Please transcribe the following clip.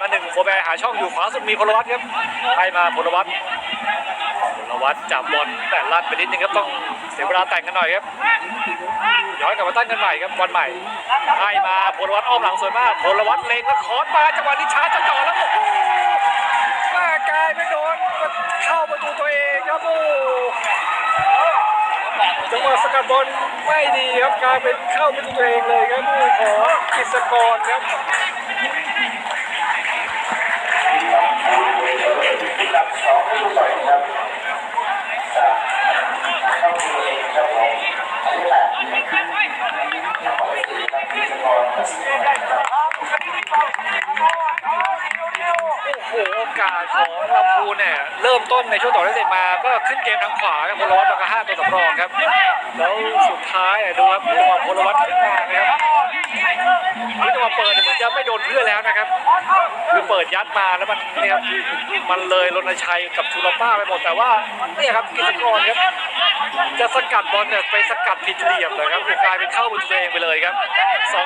มาหนึ่งโคแบร์หาช่องอยู่ขวาสุดมีพลวัตครับให้มาพลวัตพลวัตจับบอลแต่ลั่นไปนิดนึงครับต้องเสียเวลาแต่งกันหน่อยครับย้อนกลับมาตั้งกันใหม่ครับบอลใหม่ให้มาพลวัตอ้อมหลังสวยมากพลวัตเลงแล้วคอสมาจังหวะนี้ช้าจะจ่อแล้วโอ้โหมากายไม่โดนเข้าประตูตัวเองครับโอ้จังหวะสกัดบอลไม่ดีครับกลายเป็นเข้าประตูตัวเองเลยครับโอ้โหกิจกรครับ โอ้โหโอกาสของลำพูนเนี่ยเริ่มต้นในช่วงต่อได้เสร็จมาก็ขึ้นเกมทางขวาครับพลวัตมาก็ห้าตัวสำรองครับ แล้วสุดท้ายอะดูครับจังหวะพลวัตขึ้นมานะครับนี่จังหวะเปิดเหมือนจะไม่โดนเพื่อนแล้วนะครับ คือเปิดยัดมาแล้วมันเนี่ยครับมันเลยรณชัยกับชูลป้าไปหมดแต่ว่าเนี่ยครับกิจกรครับจะสกัดบอลเนี่ยไปสกัดผิดเหลี่ยมเลยครับกลายเป็นเข้าประตูตัวเองไปเลยครับสอง